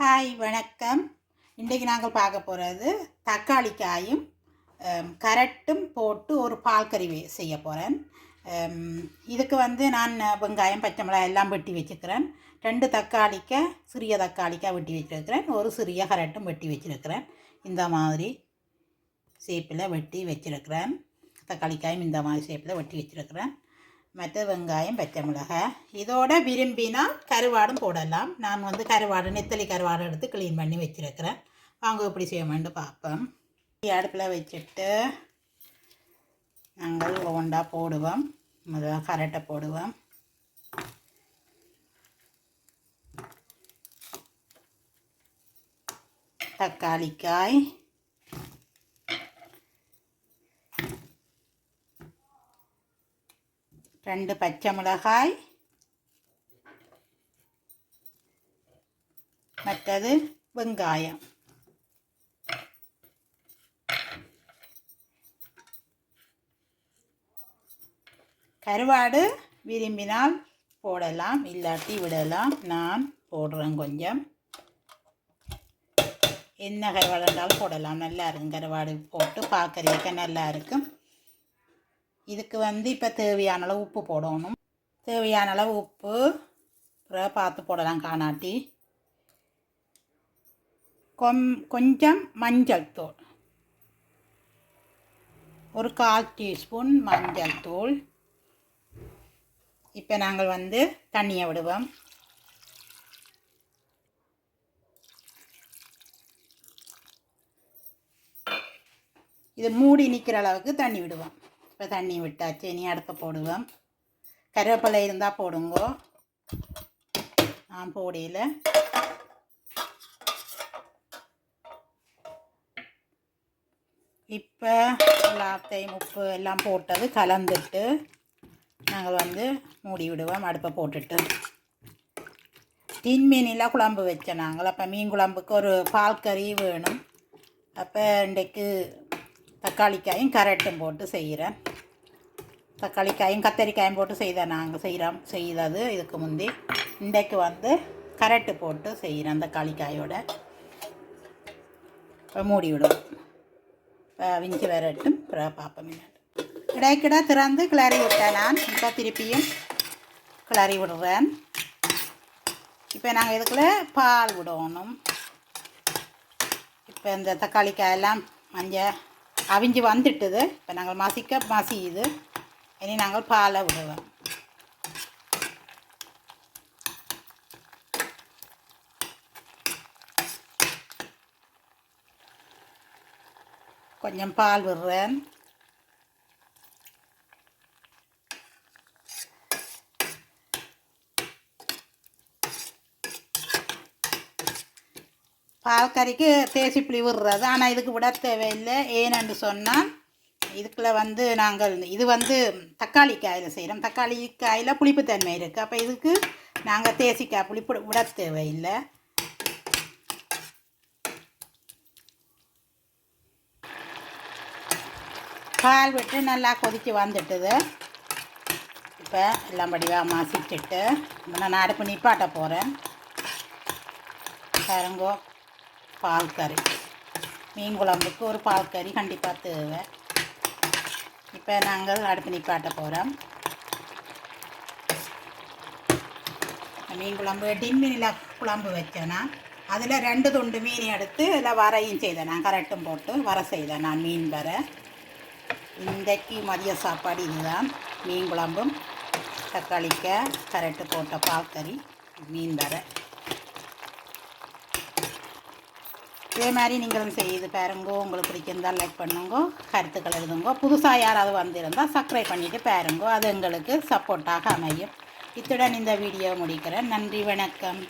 Hi வணக்கம். இன்றைக்கு நாங்கள் பார்க்க போகிறது தக்காளி காயும் கரட்டும் போட்டு ஒரு பால் கறி செய்ய போகிறேன் இதுக்கு வந்து நான் வெங்காயம் பச்சை மிளகாய் எல்லாம் வெட்டி வச்சுக்கிறேன். ரெண்டு தக்காளிக்காய் சிறிய தக்காளிக்காய் வெட்டி வச்சுருக்கிறேன். ஒரு சிறிய கரட்டும் வெட்டி வச்சுருக்கிறேன். இந்த மாதிரி ஷேப்பில் வெட்டி வச்சுருக்கிறேன். தக்காளிக்காயும் இந்த மாதிரி ஷேப்பில் வெட்டி வச்சுருக்கிறேன். மற்ற வெங்காயம் பச்சை மிளகாய். இதோட விரும்பினால் கருவாடும் போடலாம். நான் வந்து கருவாடு நெத்தலி கருவாடு எடுத்து க்ளீன் பண்ணி வச்சுருக்கிறேன். வாங்க எப்படி செய்யணும்னு பார்ப்போம். அடுப்பில் வச்சுட்டு நாங்கள் ஒவ்வொன்றா போடுவோம். முதல்ல கரட்டை போடுவோம். தக்காளிக்காய் ரெண்டு பச்சை மிளகாய். மற்றது வெங்காயம். கருவாடு விரும்பினால் போடலாம் இல்லாட்டி விடலாம். நான் போடுறேன் கொஞ்சம். என்ன கருவாடு இருந்தாலும் போடலாம். நல்லா இருக்கும். கருவாடு போட்டு பார்க்கறதுக்கு நல்லா இருக்கும். இதுக்கு வந்து இப்போ தேவையான அளவு உப்பு போடணும். தேவையான அளவு உப்பு அப்புறம் பார்த்து போடலாம் காணாட்டி. கொம் கொஞ்சம் மஞ்சள் தூள். ஒரு கால் டீஸ்பூன் மஞ்சள் தூள். இப்போ நாங்கள் வந்து தண்ணியை விடுவோம். இது மூடி நிற்கிற அளவுக்கு தண்ணி விடுவோம். இப்போ தண்ணி விட்டாச்சு. இனி அடுப்பை போடுவோம். கருவேப்பிலை இருந்தால் போடுங்கோ. நான் போடையில் இப்போ எல்லாத்தையும் உப்பு எல்லாம் போட்டது கலந்துட்டு நாங்கள் வந்து மூடி விடுவோம். அடுப்பை போட்டுட்டு. டின் குழம்பு வச்சோம் நாங்கள். அப்போ மீன் குழம்புக்கு ஒரு பால் கறி வேணும். அப்போ இன்றைக்கு தக்காளிக்காயும் கரட்டும் போட்டு செய்கிறேன். தக்காளிக்காயும் கத்தரிக்காயும் போட்டு செய்த நாங்கள் செய்கிறோம். செய்தது இதுக்கு முந்தி. இன்றைக்கு வந்து கரட்டு போட்டு செய்கிறேன் தக்காளிக்காயோட. மூடி விடுவோம். விஞ்சி வரட்டும். அப்புறம் பார்ப்போம் இடைக்கிட திறந்து கிளறி விட்டேன் நான். இப்போ திருப்பியும் கிளறி விடுறேன். இப்போ நாங்கள் இதுக்குள்ளே பால் விடணும். இப்போ இந்த தக்காளிக்காயெல்லாம் மஞ்சள் அவிஞ்சு வந்துட்டது. இப்போ நாங்கள் மசிக்க மசியுது. இனி நாங்கள் பாலை விடுவோம். கொஞ்சம் பால் விடுறேன். பால் கறிக்கு தேசி புளி விடுறது. ஆனால் இதுக்கு விட தேவையில்லை. ஏனென்று சொன்னால் இதுக்குள்ள வந்து நாங்கள் இது வந்து தக்காளி காயில் செய்கிறோம் தக்காளி காயில் புளிப்புத்தன்மை இருக்குது அப்போ இதுக்கு நாங்கள் தேசிக்காய் புளிப்பு விட தேவையில்லை. பால் விட்டு நல்லா கொதித்து வந்துட்டுது. இப்போ எல்லாம் படிவாக மசிச்சுட்டு நான் அடுப்பு நிப்பாட்ட போகிறேன் பாருங்கோ. பால் கறி. மீன் குழம்புக்கு ஒரு பால் கறி கண்டிப்பாக தேவை. இப்போ நாங்கள் அடுப்பு நிப்பாட்ட போகிறோம் மீன் குழம்பு டின்மீனில் குழம்பு வச்சேன்னா அதில் ரெண்டு துண்டு மீன் எடுத்து அதில் வரையும் செய்தேன் நான். கரெக்டும் போட்டு வர செய்தேன் நான் மீன் வர. இன்றைக்கு மதிய சாப்பாடு இதுதான். மீன் குழம்பும் தக்காளிக்க கரெக்டு போட்ட பால் கறி மீன் வரை. இதே மாதிரி நீங்களும் செய்து பாருங்கோ. உங்களுக்கு பிடிச்சிருந்தால் லைக் பண்ணுங்க. கருத்துக்கள் எழுதுங்க. புதுசாக யாராவது வந்திருந்தால் சப்ஸ்கிரைப் பண்ணிவிட்டு பாருங்க. அது எங்களுக்கு சப்போர்ட்டாக அமையும். இத்துடன் இந்த வீடியோ முடிக்கிறேன். நன்றி வணக்கம்.